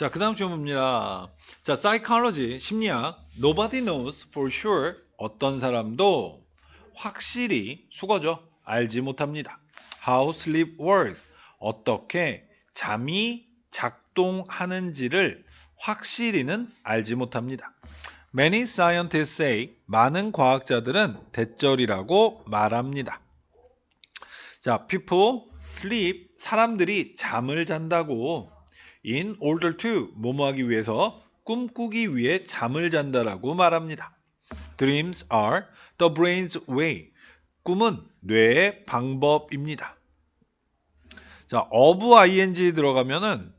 자, 그 다음 질문입니다. 자, psychology, 심리학. Nobody knows for sure 어떤 사람도 확실히 수거죠. 알지 못합니다. How sleep works. 어떻게 잠이 작동하는지를 확실히는 알지 못합니다. Many scientists say 많은 과학자들은 대절이라고 말합니다. 자, people sleep 사람들이 잠을 잔다고 in order to 뭐뭐 하기 위해서 꿈꾸기 위해 잠을 잔다라고 말합니다. Dreams are the brain's way. 꿈은 뇌의 방법입니다. 자, of ing 들어가면은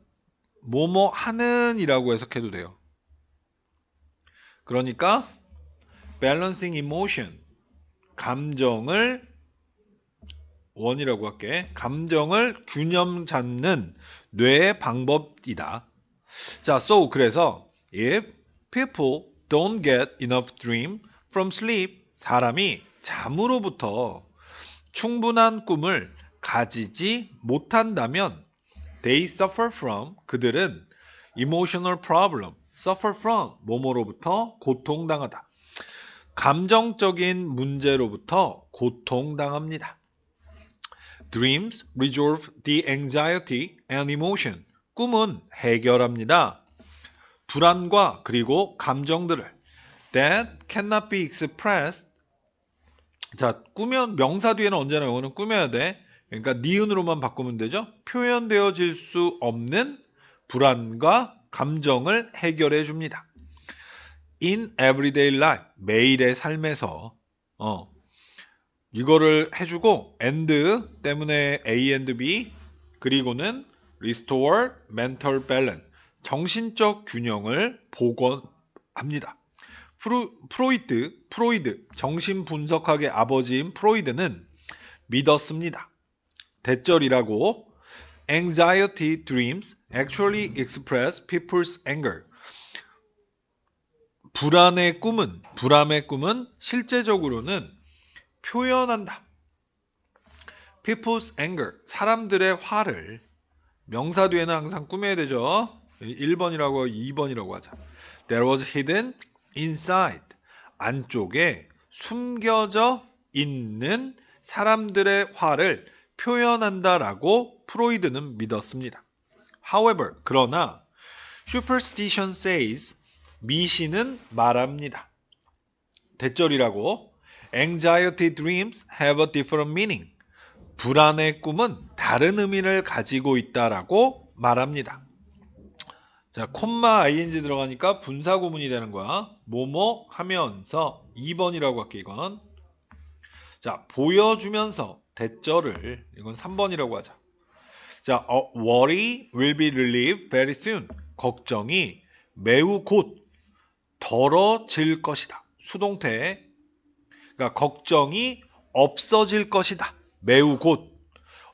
뭐뭐 하는이라고 해석해도 돼요. 그러니까 balancing emotion 감정을 원이라고 할게. 감정을 균형 잡는 뇌의 방법이다. 자, so 그래서 if people don't get enough dream from sleep 사람이 잠으로부터 충분한 꿈을 가지지 못한다면 they suffer from 그들은 emotional problem suffer from 뭐뭐로부터 고통당하다. 감정적인 문제로부터 고통당합니다. Dreams resolve the anxiety and emotion. 꿈은 해결합니다. 불안과 그리고 감정들을 that cannot be expressed. 자, 꾸면 명사 뒤에는 언제나 영어는 꾸며야 돼. 그러니까 니은으로만 바꾸면 되죠. 표현되어질 수 없는 불안과 감정을 해결해 줍니다. In everyday life, 매일의 삶에서 어, 이거를 해주고 and 때문에 A and B 그리고는 restore mental balance 정신적 균형을 복원합니다. 프로, 프로이트, 프로이드, 정신분석학의 아버지인 프로이드는 믿었습니다. 대절이라고 anxiety dreams actually express people's anger. 불안의 꿈은, 불안의 꿈은 실제적으로는 표현한다. People's anger, 사람들의 화를 명사 뒤에는 항상 꾸며야 되죠. 1번이라고 2번이라고 하자. There was hidden inside, 안쪽에 숨겨져 있는 사람들의 화를 표현한다라고 프로이드는 믿었습니다. However, 그러나 superstition says 미신은 말합니다. 대절이라고 Anxiety dreams have a different meaning. 불안의 꿈은 다른 의미를 가지고 있다라고 말합니다. 자, 콤마 ing 들어가니까 분사 구문이 되는 거야. 뭐뭐 하면서 2번이라고 할게 이건. 자, 보여주면서 대절을 이건 3번이라고 하자. 자, 어, worry will be relieved very soon. 걱정이 매우 곧 덜어질 것이다. 수동태 그러니까 걱정이 없어질 것이다. 매우 곧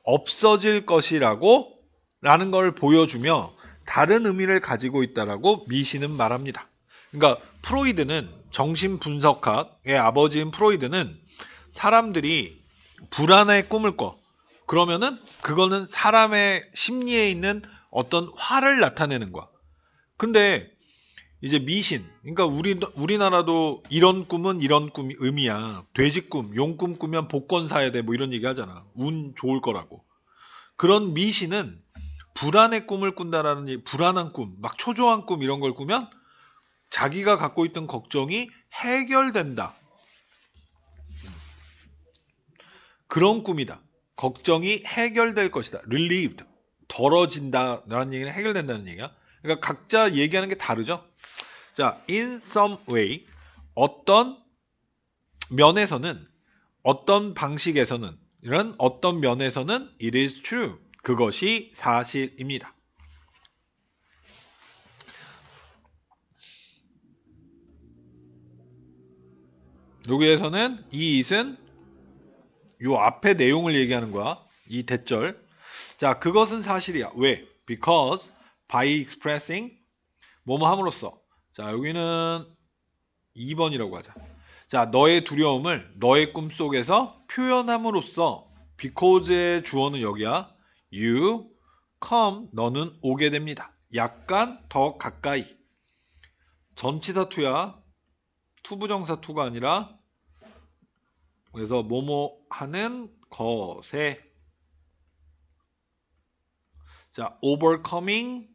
없어질 것이라고 라는 걸 보여주며 다른 의미를 가지고 있다라고 미시는 말합니다. 그러니까 프로이드는 정신분석학의 아버지인 프로이드는 사람들이 불안의 꿈을 꿔. 그러면은 그거는 사람의 심리에 있는 어떤 화를 나타내는 거야. 근데 이제 미신. 그러니까 우리 우리나라도 이런 꿈은 이런 꿈 의미야. 돼지 꿈, 용꿈 꾸면 복권 사야 돼. 뭐 이런 얘기 하잖아. 운 좋을 거라고. 그런 미신은 불안의 꿈을 꾼다라는 불안한 꿈, 막 초조한 꿈 이런 걸 꾸면 자기가 갖고 있던 걱정이 해결된다. 그런 꿈이다. 걱정이 해결될 것이다. relieved. 덜어진다라는 얘기는 해결된다는 얘기야. 그러니까 각자 얘기하는 게 다르죠. 자, in some way 어떤 면에서는 어떤 방식에서는 이런 어떤 면에서는 it is true 그것이 사실입니다. 여기에서는 이 it은 요 앞에 내용을 얘기하는 거야. 이 대절. 자, 그것은 사실이야. 왜? Because by expressing 뭐뭐 함으로써. 자, 여기는 2번이라고 하자. 자, 너의 두려움을 너의 꿈속에서 표현함으로써 because의 주어는 여기야. You come 너는 오게 됩니다. 약간 더 가까이. 전치사 투야. 투부정사 투가 아니라 그래서 뭐뭐 하는 것에 자, overcoming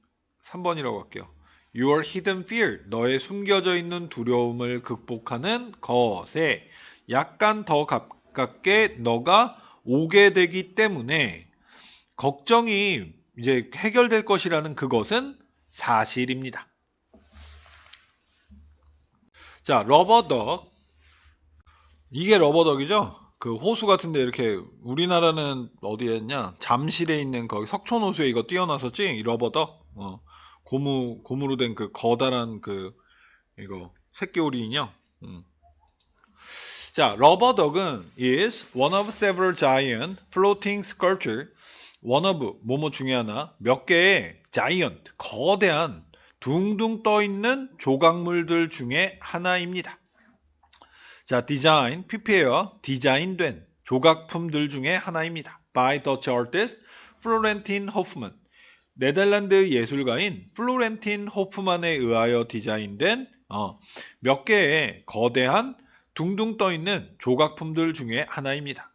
3번이라고 할게요. Your hidden fear, 너의 숨겨져 있는 두려움을 극복하는 것에 약간 더 가깝게 너가 오게 되기 때문에 걱정이 이제 해결될 것이라는 그것은 사실입니다. 자, 러버덕. 이게 러버덕이죠? 그 호수 같은데 이렇게 우리나라는 어디에 있냐? 잠실에 있는 거기 석촌호수에 이거? 이 러버덕. 어, 고무 고무로 된 그 거다란 그 이거 새끼 오리 인형. 음. 자, 러버덕은 is one of several giant floating sculpture. one of 뭐뭐 중에 하나 몇 개의 giant 거대한 둥둥 떠 있는 조각물들 중에 하나입니다. 자, 디자인, PP에어 디자인된 조각품들 중에 하나입니다. by Dutch artist Florentin Hoffman. 네덜란드 예술가인 플로렌틴 호프만에 의하여 디자인된 어, 몇 개의 거대한 둥둥 떠 있는 조각품들 중에 하나입니다.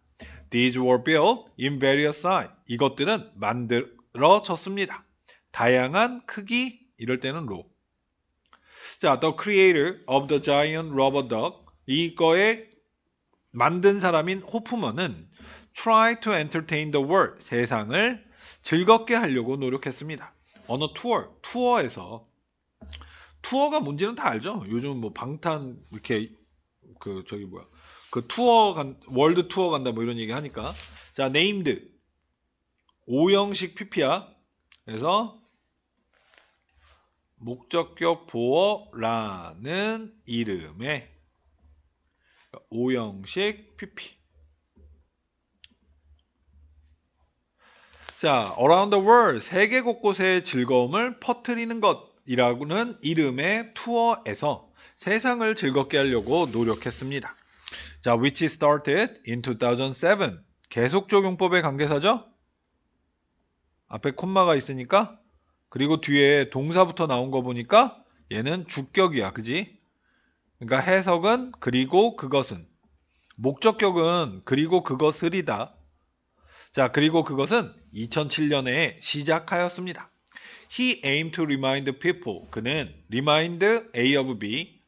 These were built in various size. 이것들은 만들어졌습니다. 다양한 크기, 이럴 때는 로. 자, the creator of the giant rubber duck. 이거에 만든 사람인 호프먼은 try to entertain the world. 세상을 즐겁게 하려고 노력했습니다. 어느 투어, 투어에서 투어가 뭔지는 다 알죠. 요즘 뭐 방탄 이렇게 그 저기 뭐야 그 투어 간 월드 투어 간다 뭐 이런 얘기 하니까 자 네임드 오형식 PP야. 그래서 목적격 보어라는 이름의 오형식 PP. 자, around the world 세계 곳곳의 즐거움을 퍼뜨리는 것이라고는 이름의 투어에서 세상을 즐겁게 하려고 노력했습니다. 자, which started in 2007. 계속 적용법의 관계사죠? 앞에 콤마가 있으니까 그리고 뒤에 동사부터 나온 거 보니까 얘는 주격이야. 그지? 그러니까 해석은 그리고 그것은 목적격은 그리고 그것을이다. 자, 그리고 그것은 2007년에 시작하였습니다. He aimed to remind people. 그는 remind A of B.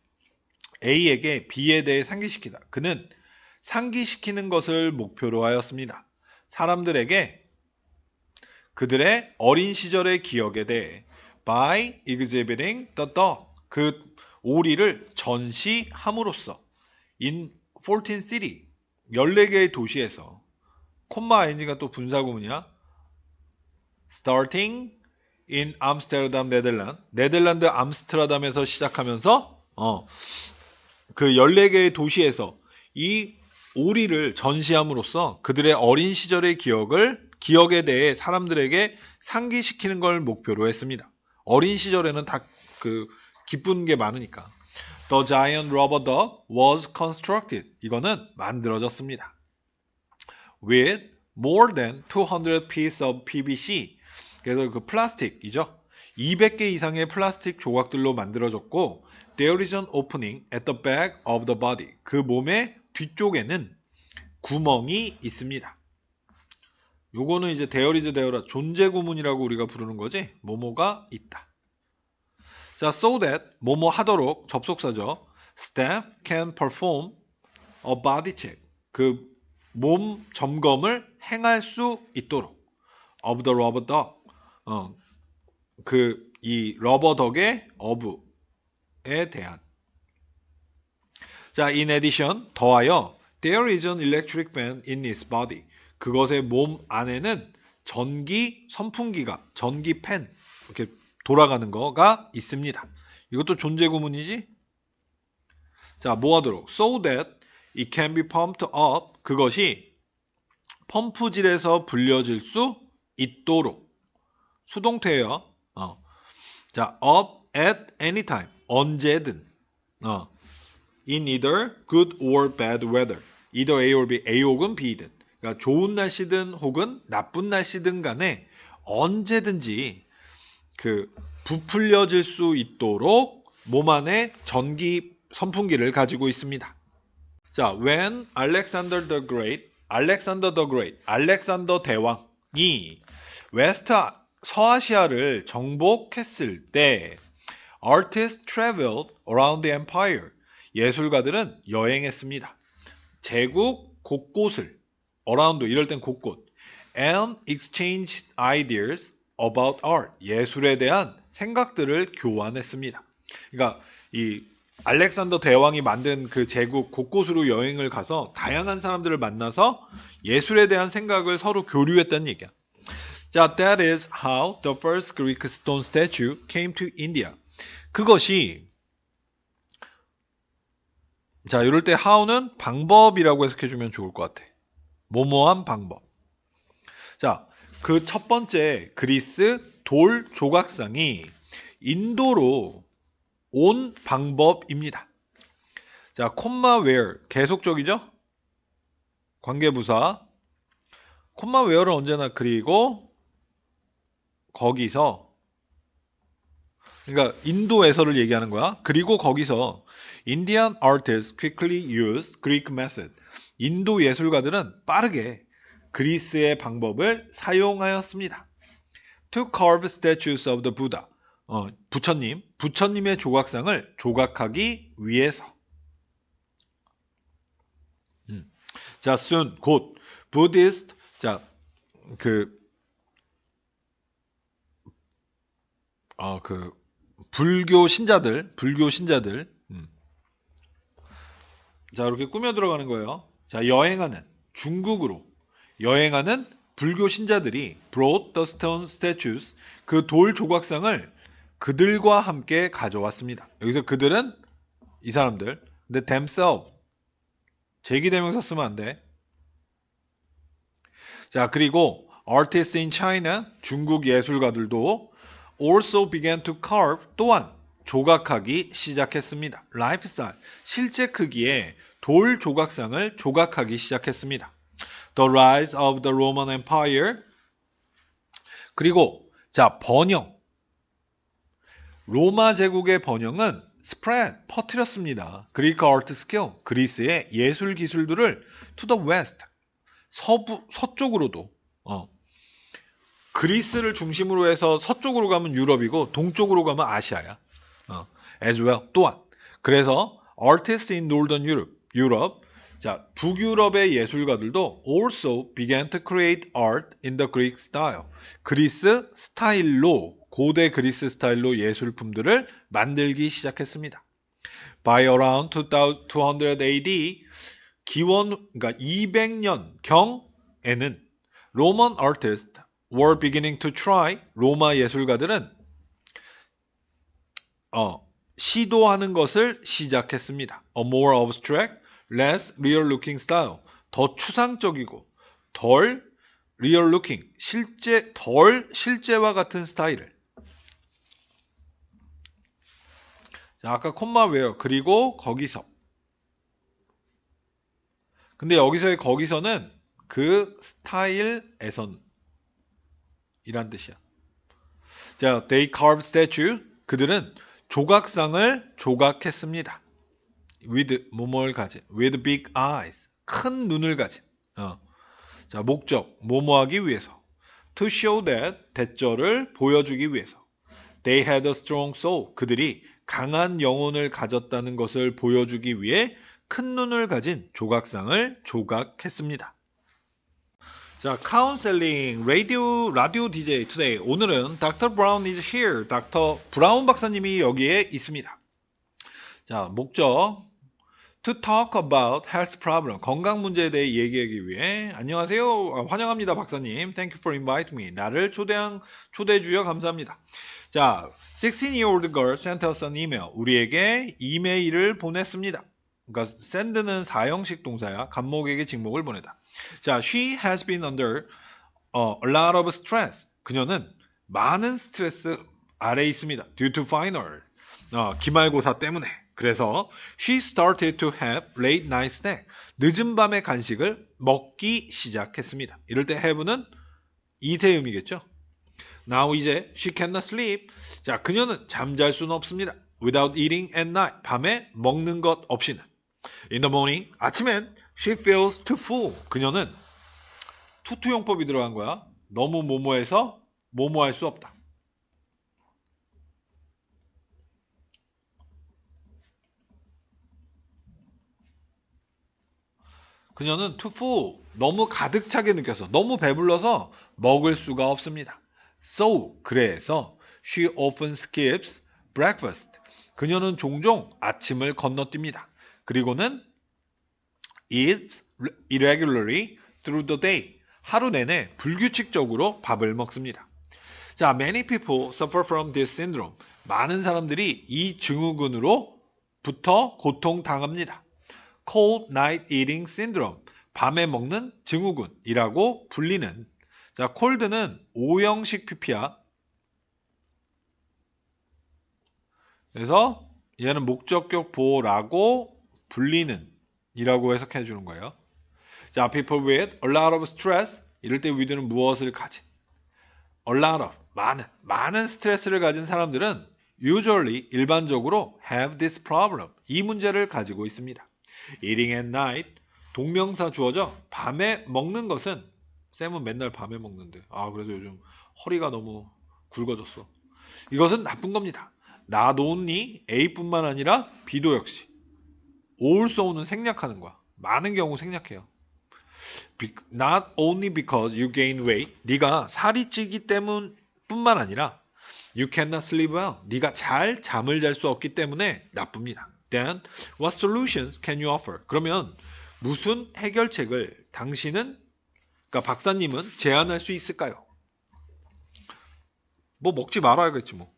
A에게 B에 대해 상기시키다. 그는 상기시키는 것을 목표로 하였습니다. 사람들에게 그들의 어린 시절의 기억에 대해 by exhibiting the dog. 그 오리를 전시함으로써 in 14 city 14개의 도시에서 콤마 ing가 또 분사구문이야. starting in 암스테르담 네덜란드 네덜란드 암스트라담에서 시작하면서 어, 그 14개의 도시에서 이 오리를 전시함으로써 그들의 어린 시절의 기억을 기억에 대해 사람들에게 상기시키는 걸 목표로 했습니다. 어린 시절에는 다 그 기쁜 게 많으니까. The giant rubber duck was constructed. 이거는 만들어졌습니다. With more than 200 pieces of PVC. 그래서 그 플라스틱이죠. 200개 이상의 플라스틱 조각들로 만들어졌고 There is an opening at the back of the body. 그 몸의 뒤쪽에는 구멍이 있습니다. 요거는 이제 데어리즈 데어라 존재 구문이라고 우리가 부르는 거지. 뭐뭐가 있다. 자, so that 뭐뭐 하도록 접속사죠. Staff can perform a body check. 그 몸 점검을 행할 수 있도록 of the rubber duck. 어, 그이 러버 덕의 of에 대한 자, in addition 더하여 there is an electric fan in his body. 그것의 몸 안에는 전기 선풍기가 전기 팬 이렇게 돌아가는 거가 있습니다. 이것도 존재 구문이지? 자, 뭐 하도록? So that it can be pumped up. 그것이 펌프질에서 불려질 수 있도록. 수동태예요. 어. 자, up at any time. 언제든. 어. In either good or bad weather. either A or B. A 혹은 B든. 그러니까 좋은 날씨든 혹은 나쁜 날씨든 간에 언제든지 그 부풀려질 수 있도록 몸 안에 전기 선풍기를 가지고 있습니다. 자, when Alexander the Great, Alexander the Great, 알렉산더 대왕이 웨스트 서아시아를 정복했을 때 artists traveled around the empire. 예술가들은 여행했습니다. 제국 곳곳을 around 이럴 땐 곳곳 and exchanged ideas about art. 예술에 대한 생각들을 교환했습니다. 그러니까 이 알렉산더 대왕이 만든 그 제국 곳곳으로 여행을 가서 다양한 사람들을 만나서 예술에 대한 생각을 서로 교류했다는 얘기야. 자, that is how the first Greek stone statue came to India. 그것이 자, 이럴 때 how는 방법이라고 해석해 주면 좋을 것 같아. 모모한 방법. 자, 그 첫 번째 그리스 돌 조각상이 인도로 온 방법입니다. 자, 콤마 where 계속적이죠? 관계부사. 콤마 where를 언제나 그리고 거기서 그러니까 인도에서를 얘기하는 거야. 그리고 거기서 Indian artists quickly use Greek method. 인도 예술가들은 빠르게 그리스의 방법을 사용하였습니다. To carve statues of the Buddha. 어, 부처님, 부처님의 조각상을 조각하기 위해서. 음. 자, soon, 곧, Buddhist, 자, 그, 어, 그, 불교 신자들, 불교 신자들, 음. 자, 이렇게 꾸며 들어가는 거예요. 자, 여행하는, 중국으로, 여행하는 불교 신자들이 brought the stone statues, 그 돌 조각상을 그들과 함께 가져왔습니다. 여기서 그들은 이 사람들. 근데 themselves 제기대명사 쓰면 안 돼. 자, 그리고 artists in China, 중국 예술가들도 also began to carve 또한 조각하기 시작했습니다. lifestyle 실제 크기의 돌 조각상을 조각하기 시작했습니다. The rise of the Roman Empire 그리고 자 번영 로마 제국의 번영은 spread 퍼뜨렸습니다. 그리크 아트 스킬 그리스의 예술 기술들을 to the west 서부 서쪽으로도 어, 그리스를 중심으로 해서 서쪽으로 가면 유럽이고 동쪽으로 가면 아시아야. 어, as well 또한 그래서 artists in northern Europe 유럽 자 북유럽의 예술가들도 also began to create art in the Greek style 그리스 스타일로 고대 그리스 스타일로 예술품들을 만들기 시작했습니다. By around 200 AD 기원 그러니까 200년 경에는 Roman artists were beginning to try 로마 예술가들은 어, 시도하는 것을 시작했습니다. A more abstract, less real looking style. 더 추상적이고 덜 real looking, 실제 덜 실제와 같은 스타일을 자, 아까 콤마 웨어 그리고 거기서. 근데 여기서의 거기서는 그 스타일에선 이란 뜻이야. 자, they carved statue. 그들은 조각상을 조각했습니다. with 뭐뭐를 가진 with big eyes 큰 눈을 가진. 어. 자 목적 뭐뭐하기 위해서. to show that 대절을 보여주기 위해서. they had a strong soul. 그들이 강한 영혼을 가졌다는 것을 보여주기 위해 큰 눈을 가진 조각상을 조각했습니다. 자, 카운셀링 라디오 라디오 DJ 투데이 오늘은 Dr. Brown is here. 닥터 브라운 박사님이 여기에 있습니다. 자, 목적 to talk about health problem 건강 문제에 대해 얘기하기 위해 안녕하세요. 아, 환영합니다, 박사님. Thank you for inviting me. 나를 초대한 초대해 주여 감사합니다. 자, 16-year-old girl sent us an email. 우리에게 이메일을 보냈습니다. 그러니까 send는 사형식 동사야. 감목에게 직목을 보내다. 자, she has been under uh, a lot of stress. 그녀는 많은 스트레스 아래 있습니다. due to final. 어, 기말고사 때문에. 그래서 she started to have late night snack. 늦은 밤의 간식을 먹기 시작했습니다. 이럴 때 have는 이세음이겠죠. Now 이제 she cannot sleep. 자, 그녀는 잠잘 수는 없습니다. Without eating at night. 밤에 먹는 것 없이는. In the morning. 아침엔 she feels too full. 그녀는 투투용법이 들어간 거야. 너무 모모해서 모모할 수 없다. 그녀는 too full. 너무 가득 차게 느껴서 너무 배불러서 먹을 수가 없습니다. So 그래서 she often skips breakfast. 그녀는 종종 아침을 건너뜁니다. 그리고는 eats irregularly through the day. 하루 내내 불규칙적으로 밥을 먹습니다. 자, many people suffer from this syndrome. 많은 사람들이 이 증후군으로부터 고통당합니다. cold night eating syndrome. 밤에 먹는 증후군이라고 불리는 자, 콜드는 오형식 PP야. 그래서 얘는 목적격 보호라고 불리는 이라고 해석해 주는 거예요. 자, people with a lot of stress 이럴 때 with는 무엇을 가진 a lot of 많은 많은 스트레스를 가진 사람들은 usually 일반적으로 have this problem 이 문제를 가지고 있습니다. eating at night 동명사 주어져 밤에 먹는 것은 쌤은 맨날 밤에 먹는데 아 그래서 요즘 허리가 너무 굵어졌어. 이것은 나쁜 겁니다. only A뿐만 아니라 B도 역시 also는 생략하는 거야. 많은 경우 생략해요. Be- not only because you gain weight 네가 살이 찌기 때문 뿐만 아니라 you cannot sleep well 네가 잘 잠을 잘 수 없기 때문에 나쁩니다. Then what solutions can you offer? 그러면 무슨 해결책을 당신은 그러니까 박사님은 제안할 수 있을까요? 뭐 먹지 말아야겠지 뭐.